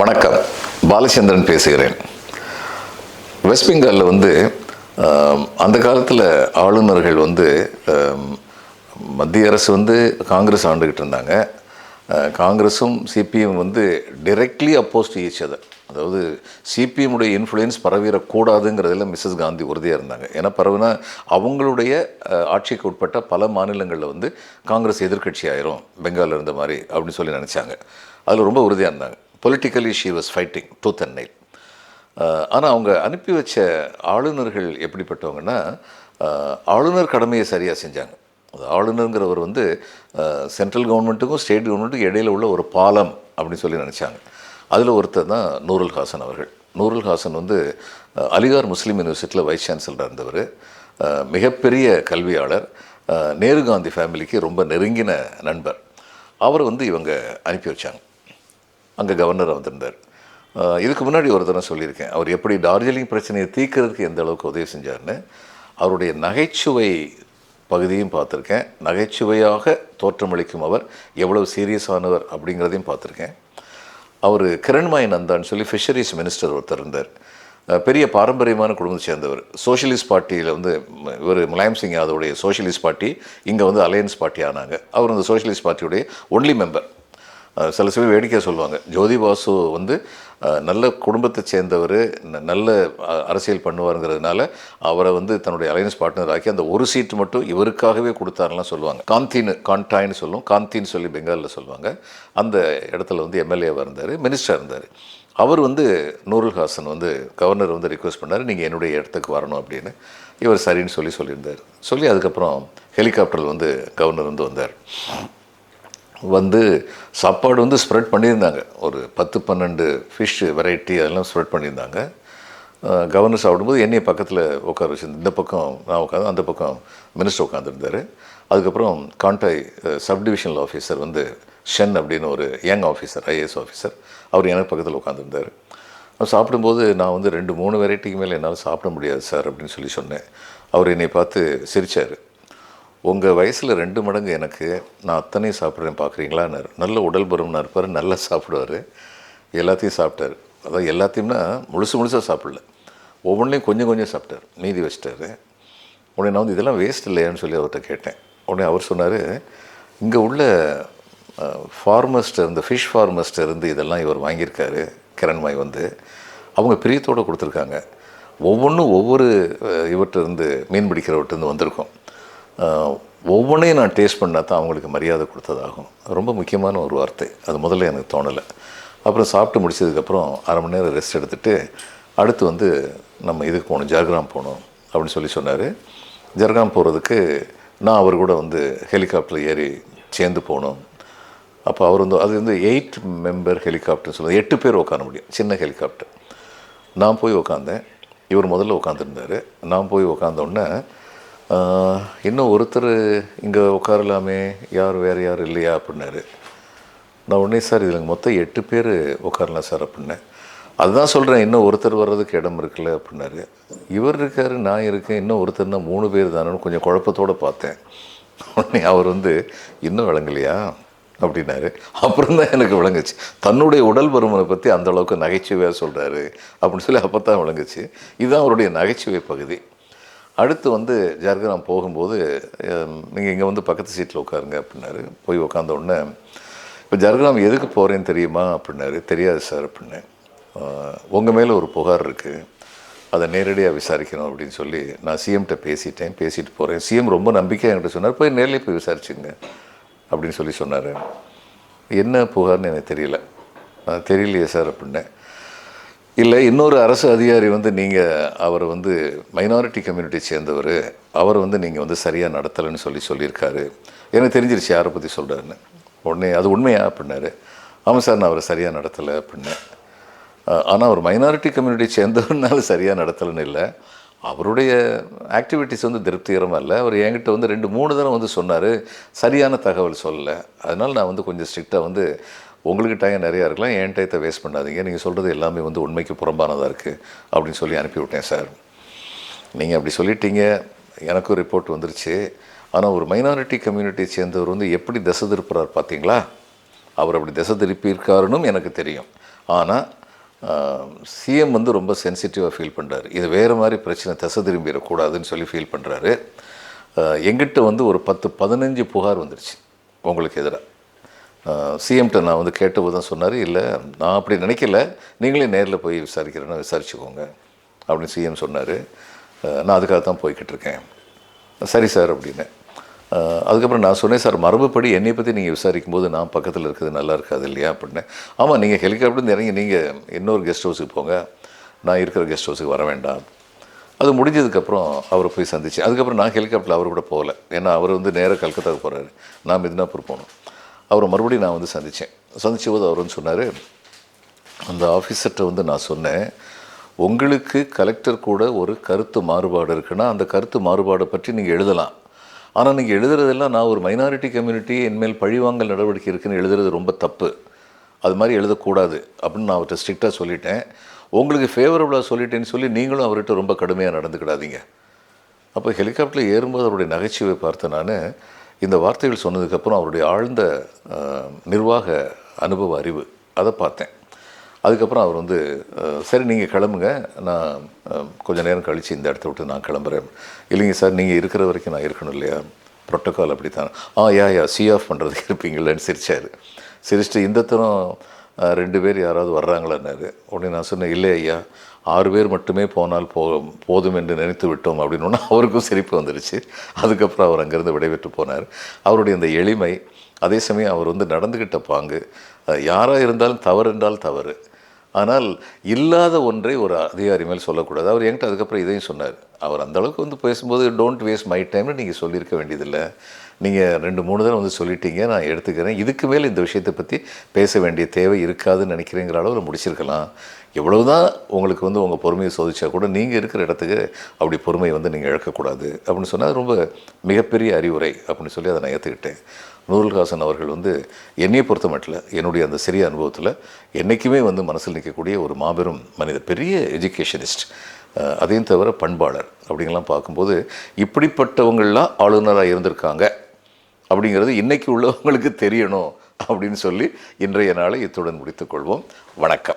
வணக்கம். பாலச்சந்திரன் பேசுகிறேன். வெஸ்ட் பெங்காலில் வந்து அந்த காலத்தில் ஆளுநர்கள் வந்து மத்திய அரசு வந்து காங்கிரஸ் ஆண்டுகிட்டு இருந்தாங்க. காங்கிரஸும் சிபிஎம் வந்து directly oppose to each other அதாவது சிபிஎம் உடைய இன்ஃப்ளூயன்ஸ் பரவிடக்கூடாதுங்கிறதுல மிஸ்ஸஸ் காந்தி உறுதியாக இருந்தாங்க. ஏன்னா பரவுனா அவங்களுடைய ஆட்சிக்கு உட்பட்ட பல மாநிலங்களில் வந்து காங்கிரஸ் எதிர்க்கட்சி ஆயிரும். பெங்காலில் இருந்த மாதிரி அப்படின்னு சொல்லி நினச்சாங்க. அதில் ரொம்ப உறுதியாக இருந்தாங்க. Politically she was fighting tooth and nail ஆனால் அவங்க அனுப்பி வச்ச ஆளுநர்கள் எப்படிப்பட்டவங்கன்னா ஆளுநர் கடமையை சரியாக செஞ்சாங்க. அது ஆளுநருங்கிறவர் வந்து சென்ட்ரல் கவர்மெண்ட்டுக்கும் ஸ்டேட் கவர்மெண்ட்டுக்கும் இடையில உள்ள ஒரு பாலம் அப்படின்னு சொல்லி நினச்சாங்க. அதில் ஒருத்தர் தான் நூருல் ஹாசன் அவர்கள். நூருல் ஹாசன் வந்து அலிகார் முஸ்லீம் யூனிவர்சிட்டியில் வைஸ் சான்சலராக இருந்தவர். மிகப்பெரிய கல்வியாளர். நேரு காந்தி ஃபேமிலிக்கு ரொம்ப நெருங்கின நண்பர். அவர் வந்து இவங்க அனுப்பி வச்சாங்க. அங்கே கவர்னராக வந்திருந்தார். இதுக்கு முன்னாடி ஒரு தடவை சொல்லியிருக்கேன். அவர் எப்படி டார்ஜிலிங் பிரச்சனையை தீர்க்கிறதுக்கு எந்த அளவுக்கு உதவி செஞ்சார்னு அவருடைய நகைச்சுவை பகுதியும் பார்த்துருக்கேன். நகைச்சுவையாக தோற்றமளிக்கும் அவர் எவ்வளவு சீரியஸானவர் அப்படிங்கிறதையும் பார்த்துருக்கேன். அவர் கிரண்மாய் நந்தான்னு சொல்லி ஃபிஷரிஸ் மினிஸ்டர் ஒருத்தர் இருந்தார். பெரிய பாரம்பரியமான குடும்பத்தை சேர்ந்தவர். சோஷியலிஸ்ட் பார்ட்டியில் வந்து இவர் முலாயம் சிங் யாதவுடைய சோஷியலிஸ்ட் பார்ட்டி இங்கே வந்து அலையன்ஸ் பார்ட்டி ஆனாங்க. அவர் அந்த சோஷியலிஸ்ட் பார்ட்டியுடைய ஒன்லி மெம்பர் சில சில வேடிக்கை சொல்லுவாங்க. ஜோதி பாசு வந்து நல்ல குடும்பத்தை சேர்ந்தவர் ந- நல்ல அரசியல் பண்ணுவாருங்கிறதுனால அவரை வந்து தன்னுடைய அலையன்ஸ் பார்ட்னர் ஆக்கி அந்த ஒரு சீட் மட்டும் இவருக்காகவே கொடுத்தாருலாம் சொல்லுவாங்க. காந்தின்னு கான்டாய்னு சொல்லுவோம் காந்தின்னு சொல்லி பெங்காலில் சொல்லுவாங்க. அந்த இடத்துல வந்து எம்எல்ஏவாக இருந்தார் மினிஸ்டர் இருந்தார். அவர் வந்து நூருல் ஹாசன் வந்து கவர்னர் வந்து ரிக்வெஸ்ட் பண்ணார் நீங்கள் என்னுடைய இடத்துக்கு வரணும் அப்படின்னு. இவர் சரின்னு சொல்லி சொல்லியிருந்தார். சொல்லி அதுக்கப்புறம் ஹெலிகாப்டரில் வந்து கவர்னர் வந்து வந்தார். வந்து சாப்பாடு வந்து ஸ்ப்ரெட் பண்ணியிருந்தாங்க. ஒரு பத்து பன்னெண்டு ஃபிஷ் வெரைட்டி அதெல்லாம் ஸ்ப்ரெட் பண்ணியிருந்தாங்க. கவர்னர் சாப்பிடும்போது என்னைய பக்கத்தில் உட்கார வச்சிருந்து இந்த பக்கம் நான் உட்காந்து அந்த பக்கம் மினிஸ்டர் உட்காந்துருந்தார் அதுக்கப்புறம் கான்டாய் சப் டிவிஷனல் ஆஃபீஸர் வந்து ஷென் அப்படின்னு ஒரு யங் ஆஃபீஸர் ஐஏஎஸ் ஆஃபீஸர் அவர் எனக்கு பக்கத்தில் உட்காந்துருந்தார் சாப்பிடும்போது நான் வந்து ரெண்டு மூணு வெரைட்டிக்கு மேலே என்னால் சாப்பிட முடியாது சார் அப்படின்னு சொல்லி சொன்னேன். அவர் என்னை பார்த்து சிரித்தார் உங்கள் வயசில் ரெண்டு மடங்கு எனக்கு நான் அத்தனையும் சாப்பிட்றேன் பார்க்குறீங்களான்னு நல்ல உடல் பருமனாக இருப்பார் நல்லா சாப்பிடுவார். எல்லாத்தையும் சாப்பிட்டாரு. அதான் எல்லாத்தையும்னா முழுசு முழுசாக சாப்பிடல. ஒவ்வொன்றையும் கொஞ்சம் கொஞ்சம் சாப்பிட்டார். மீதி வச்சிட்டாரு. உடனே நான் வந்து இதெல்லாம் வேஸ்ட் இல்லையான்னு சொல்லி அவர்கிட்ட கேட்டேன். உடனே அவர் சொன்னார் இங்கே உள்ள ஃபார்மஸ்டர் இந்த ஃபிஷ் ஃபார்மஸ்டர் இருந்து இதெல்லாம் இவர் வாங்கியிருக்காரு கிரண்மாய் வந்து. அவங்க பிரியத்தோடு கொடுத்துருக்காங்க. ஒவ்வொன்றும் ஒவ்வொரு இவர்கிட்ட இருந்து மீன் பிடிக்கிறவர்கிட்ட இருந்து வந்திருக்கோம். ஒவ்வொன்றையும் நான் டேஸ்ட் பண்ணால் தான் அவங்களுக்கு மரியாதை கொடுத்ததாகும். ரொம்ப முக்கியமான ஒரு வார்த்தை. அது முதல்ல எனக்கு தோணலை. அப்புறம் சாப்பிட்டு முடிச்சதுக்கப்புறம் அரை மணி நேரம் ரெஸ்ட் எடுத்துட்டு அடுத்து வந்து நம்ம இதுக்கு போகணும் ஜர்கிராம் போகணும் அப்படின்னு சொல்லி சொன்னார். ஜர்கிராம் போகிறதுக்கு நான் அவர் கூட வந்து ஹெலிகாப்டர் ஏறி சேர்ந்து போகணும் அப்போ அவர் வந்து அது வந்து எயிட் மெம்பர் ஹெலிகாப்டர்னு சொல்லுவாங்க. எட்டு பேர் உட்கார முடியும். சின்ன ஹெலிகாப்டர் நான் போய் உட்காந்தேன் இவர் முதல்ல உட்காந்துருந்தார் நான் போய் உட்காந்த உடனே இன்னும் ஒருத்தர் இங்கே உட்காரலாமே யார் வேறு யார் இல்லையா அப்படின்னாரு. நான் உடனே சார் இதில் மொத்தம் எட்டு பேர் உட்காரலாம் சார் அப்படின்னேன் அதுதான் சொல்கிறேன் இன்னும் ஒருத்தர் வர்றதுக்கு இடம் இருக்குல்ல அப்படின்னாரு. இவர் இருக்கார் நான் இருக்கேன் இன்னும் ஒருத்தர்னா மூணு பேர் தானேன்னு கொஞ்சம் குழப்பத்தோடு பார்த்தேன். உடனே அவர் வந்து இன்னும் விளங்கலையா? அப்படின்னாரு. அப்புறம் தான் எனக்கு விளங்குச்சு. தன்னுடைய உடல் பருமனை பற்றி அந்த அளவுக்கு நகைச்சுவையாக சொல்கிறாரு அப்படின்னு சொல்லி அப்போ தான் விளங்குச்சு. இதுதான் அவருடைய நகைச்சுவை பகுதி. அடுத்து வந்து ஜர்கிராம் போகும்போது நீங்கள் இங்கே வந்து பக்கத்து சீட்டில் உட்காருங்க அப்படின்னாரு. போய் உட்காந்த உடனே இப்போ ஜர்கிராம் எதுக்கு போகிறேன்னு தெரியுமா? அப்படின்னாரு. தெரியாது சார் அப்படின்னேன் உங்கள் மேலே ஒரு புகார் இருக்குது அதை நேரடியாக விசாரிக்கணும் அப்படின்னு சொல்லி நான் சிஎம்கிட்ட பேசிட்டேன். பேசிட்டு போகிறேன் சிஎம் ரொம்ப நம்பிக்கையாக என்கிட்ட சொன்னார். போய் நேரில் போய் விசாரிச்சுங்க அப்படின்னு சொல்லி சொன்னார். என்ன புகார்னு எனக்கு தெரியல. தெரியலையே சார் அப்படின்னேன். இல்லை இன்னொரு அரசு அதிகாரி வந்து நீங்கள் அவர் வந்து மைனாரிட்டி கம்யூனிட்டி சேர்ந்தவர் அவர் வந்து நீங்கள் வந்து சரியாக நடத்தலைன்னு சொல்லி சொல்லியிருக்காரு. எனக்கு தெரிஞ்சிருச்சு யாரை பற்றி சொல்கிறாருன்னு உடனே அது உண்மையா அப்படின்னாரு. ஆமாம் சார் நான் அவரை சரியாக நடத்தலை அப்படின்னேன் ஆனால் அவர் மைனாரிட்டி கம்யூனிட்டி சேர்ந்தவர்னால சரியாக நடத்தலைன்னு இல்லை. அவருடைய ஆக்டிவிட்டீஸ் வந்து திருப்திகரமாக இல்லை. அவர் என்கிட்ட வந்து ரெண்டு மூணு தடவை வந்து சொன்னார். சரியான தகவல் சொல்லலை. அதனால் நான் வந்து கொஞ்சம் ஸ்ட்ரிக்டாக வந்து உங்களுக்கு டைம் நிறையா இருக்கலாம் என் டயத்தை வேஸ்ட் பண்ணாதீங்க. நீங்கள் சொல்கிறது எல்லாமே வந்து உண்மைக்கு புறம்பானதாக இருக்குது அப்படின்னு சொல்லி அனுப்பிவிட்டேன் சார் நீங்கள் அப்படி சொல்லிட்டீங்க எனக்கும் ரிப்போர்ட் வந்துருச்சு. ஆனால் ஒரு மைனாரிட்டி கம்யூனிட்டியை சேர்ந்தவர் வந்து எப்படி திசை திருப்புறார் பார்த்தீங்களா அவர் அப்படி திசை திருப்பியிருக்காருன்னு எனக்கு தெரியும். ஆனால் சிஎம் வந்து ரொம்ப சென்சிட்டிவாக ஃபீல் பண்ணுறாரு இது வேறு மாதிரி பிரச்சனை திசை திரும்பிடக்கூடாதுன்னு சொல்லி ஃபீல் பண்ணுறாரு எங்கிட்ட வந்து ஒரு பத்து பதினஞ்சு புகார் வந்துருச்சு உங்களுக்கு எதிராக சிஎம்கிட்ட நான் வந்து கேட்டபோது தான் சொன்னார் இல்லை நான் அப்படி நினைக்கல. நீங்களே நேரில் போய் விசாரிக்கிறேன்னா விசாரிச்சுக்கோங்க அப்படின்னு சிஎம் சொன்னார். நான் அதுக்காக தான் போய்கிட்டு இருக்கேன். சரி சார் அப்படின்னு. அதுக்கப்புறம் நான் சொன்னேன் சார் மரபுப்படி என்னை பற்றி நீங்கள் விசாரிக்கும் போது நான் பக்கத்தில் இருக்கிறது நல்லா இருக்காது இல்லையா? அப்படின்னு. ஆமாம் நீங்கள் ஹெலிகாப்டர் இறங்கி நீங்கள் இன்னொரு கெஸ்ட் ஹவுஸுக்கு போங்க. நான் இருக்கிற கெஸ்ட் ஹவுஸுக்கு வர வேண்டாம். அது முடிஞ்சதுக்கப்புறம் அவரை போய் சந்திச்சு அதுக்கப்புறம் நான் ஹெலிகாப்டரில் அவர் கூட போகலை. ஏன்னா அவர் வந்து நேராக கல்கத்தாவுக்கு போகிறாரு நான் மிதினாப்பூர் போகணும். அவரை மறுபடியும் நான் வந்து சந்தித்தேன் சந்தித்த போது அவர் வந்து சொன்னார் அந்த ஆஃபீஸர்கிட்ட வந்து நான் சொன்னேன் உங்களுக்கு கலெக்டர் கூட ஒரு கருத்து மாறுபாடு இருக்குன்னா அந்த கருத்து மாறுபாடை பற்றி நீங்கள் எழுதலாம். ஆனால் நீங்கள் எழுதுறதெல்லாம் நான் ஒரு மைனாரிட்டி கம்யூனிட்டி என்மேல் பழிவாங்கல் நடவடிக்கை இருக்குன்னு எழுதுறது ரொம்ப தப்பு. அது மாதிரி எழுதக்கூடாது அப்படின்னு நான் அவர்கிட்ட ஸ்ட்ரிக்டாக சொல்லிட்டேன். உங்களுக்கு ஃபேவரபுளாக சொல்லிட்டேன்னு சொல்லி நீங்களும் அவர்கிட்ட ரொம்ப கடுமையாக நடந்துக்கிடாதீங்க. அப்போ ஹெலிகாப்டரில் ஏறும்போது அவருடைய நகைச்சுவை பார்த்தேன் நான். இந்த வார்த்தைகள் சொன்னதுக்கப்புறம் அவருடைய ஆழ்ந்த நிர்வாக அனுபவ அறிவு அதை பார்த்தேன். அதுக்கப்புறம் அவர் வந்து சரி நீங்கள் கிளம்புங்க. நான் கொஞ்ச நேரம் கழித்து இந்த இடத்த விட்டு நான் கிளம்புறேன். இல்லைங்க சார் நீங்கள் இருக்கிற வரைக்கும் நான் இருக்கணும் இல்லையா? ப்ரோட்டோக்கால் அப்படி தான் ஆ யா யா சி ஆஃப் பண்ணுறதுக்கு இருப்பீங்களேன்னு சிரிச்சார். சிரிச்சிட்டு இந்த தரம் ரெண்டு பேர் யாராவது வர்றாங்களான்னாரு உடனே நான் சொன்னேன் இல்லை ஐயா ஆறு பேர் மட்டுமே போனால் போ போதும் என்று நினைத்து விட்டோம் அப்படின்னு அவருக்கும் சிரிப்பு வந்துடுச்சு அதுக்கப்புறம் அவர் அங்கேருந்து விடைபெற்று போனார். அவருடைய அந்த எளிமை அதே சமயம் அவர் வந்து நடந்துக்கிட்ட பாங்கு யாராக இருந்தாலும் தவறு என்றால் தவறு. ஆனால் இல்லாத ஒன்றை ஒரு அதிகாரி மேல் சொல்லக்கூடாது. அவர் என்கிட்ட அதுக்கப்புறம் இதையும் சொன்னார். அவர் அந்தளவுக்கு வந்து பேசும்போது டோன்ட் வேஸ்ட் மை டைம்னு நீங்கள் சொல்லியிருக்க வேண்டியதில்லை. நீங்கள் ரெண்டு மூணு தடவை வந்து சொல்லிட்டீங்க நான் எடுத்துக்கிறேன். இதுக்கு மேலே இந்த விஷயத்தை பற்றி பேச வேண்டிய தேவை இருக்காதுன்னு நினைக்கிறேங்கிற அளவில் முடிச்சிருக்கலாம். எவ்வளவு தான் உங்களுக்கு வந்து உங்கள் பொறுமையை சோதிச்சா கூட நீங்கள் இருக்கிற இடத்துக்கு அப்படி பொறுமையை வந்து நீங்கள் இழக்கக்கூடாது. அப்படின்னு சொன்னால் ரொம்ப மிகப்பெரிய அறிவுரை அப்படின்னு சொல்லி அதை நான் ஏற்றுக்கிட்டேன் நூருல்ஹாசன் அவர்கள் வந்து என்னையை பொறுத்த மட்டும் என்னுடைய அந்த சிறிய அனுபவத்தில் என்றைக்குமே வந்து மனசில் நிற்கக்கூடிய ஒரு மாபெரும் மனித பெரிய எஜுகேஷனிஸ்ட் அதையும் தவிர பண்பாளர் அப்படிங்கலாம் பார்க்கும்போது இப்படிப்பட்டவங்கள்லாம் ஆளுநராக இருந்திருக்காங்க. அப்படிங்கிறது இன்னைக்கு உள்ளவங்களுக்கு தெரியணும் அப்படின்னு சொல்லி இன்றைய நாளை இத்துடன் முடித்துக்கொள்வோம் வணக்கம்.